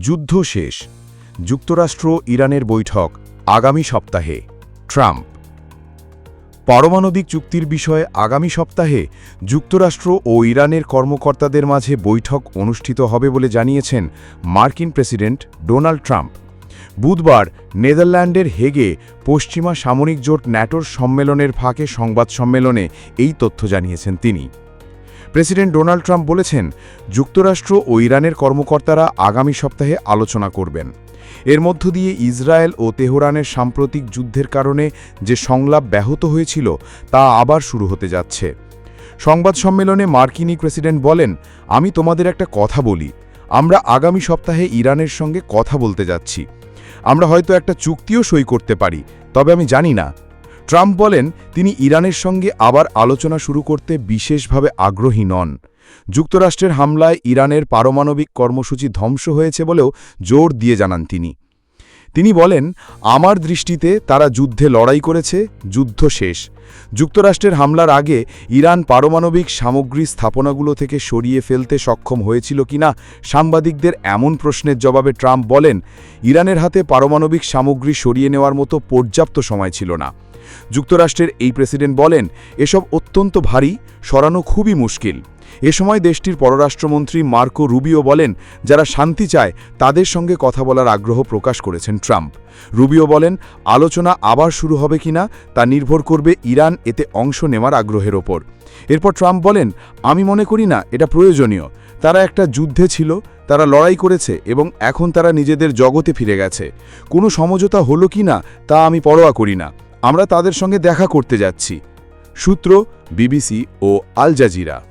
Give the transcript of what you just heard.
যুদ্ধ শেষ। যুক্তরাষ্ট্র ইরানের বৈঠক আগামী সপ্তাহে। ট্রাম্প। পারমাণবিক চুক্তির বিষয়ে আগামী সপ্তাহে যুক্তরাষ্ট্র ও ইরানের কর্মকর্তাদের মাঝে বৈঠক অনুষ্ঠিত হবে বলে জানিয়েছেন মার্কিন প্রেসিডেন্ট ডোনাল্ড ট্রাম্প। বুধবার নেদারল্যান্ডের হেগে পশ্চিমা সামরিক জোট ন্যাটোর সম্মেলনের ফাঁকে সংবাদ সম্মেলনে এই তথ্য জানিয়েছেন তিনি। প্রেসিডেন্ট ডোনাল্ড ট্রাম্প বলেছেন, যুক্তরাষ্ট্র ও ইরানের কর্মকর্তারা আগামী সপ্তাহে আলোচনা করবেন। এর মধ্য দিয়ে ইসরায়েল ও তেহরানের সাম্প্রতিক যুদ্ধের কারণে যে সংলাপ ব্যাহত হয়েছিল, তা আবার শুরু হতে যাচ্ছে। সংবাদ সম্মেলনে মার্কিনি প্রেসিডেন্ট বলেন, আমি তোমাদের একটা কথা বলি। আমরা আগামী সপ্তাহে ইরানের সঙ্গে কথা বলতে যাচ্ছি। আমরা হয়তো একটা চুক্তিও সই করতে পারি, তবে আমি জানি না ট্রাম্প বলেন, তিনি ইরানের সঙ্গে আবার আলোচনা শুরু করতে বিশেষভাবে আগ্রহী নন। যুক্তরাষ্ট্রের হামলায় ইরানের পারমাণবিক কর্মসূচি ধ্বংস হয়েছে বলেও জোর দিয়ে জানান তিনি। তিনি বলেন, আমার দৃষ্টিতে তারা যুদ্ধে লড়াই করেছে, যুদ্ধ শেষ। যুক্তরাষ্ট্রের হামলার আগে ইরান পারমাণবিক সামগ্রী স্থাপনাগুলো থেকে সরিয়ে ফেলতে সক্ষম হয়েছিল কিনা সাংবাদিকদের এমন প্রশ্নের জবাবে ট্রাম্প বলেন, ইরানের হাতে পারমাণবিক সামগ্রী সরিয়ে নেওয়ার মতো পর্যাপ্ত সময় ছিল না। যুক্তরাষ্ট্রের এই প্রেসিডেন্ট বলেন, এসব অত্যন্ত ভারী, সরানো খুবই মুশকিল। এ সময় দেশটির পররাষ্ট্রমন্ত্রী মার্কো রুবিও বলেন, যারা শান্তি চায়, তাদের সঙ্গে কথা বলার আগ্রহ প্রকাশ করেছেন ট্রাম্প। রুবিও বলেন, আলোচনা আবার শুরু হবে কিনা, তা নির্ভর করবে ইরান এতে অংশ নেওয়ার আগ্রহের ওপর। এরপর ট্রাম্প বলেন, আমি মনে করি না, এটা প্রয়োজনীয়। তারা একটা যুদ্ধে ছিল, তারা লড়াই করেছে এবং এখন তারা নিজেদের জগতে ফিরে গেছে। কোনো সমঝোতা হলো কি না তা আমি পরোয়া করি না। আমরা তাদের সঙ্গে দেখা করতে যাচ্ছি। সূত্র বিবিসি ও আল জাজিরা।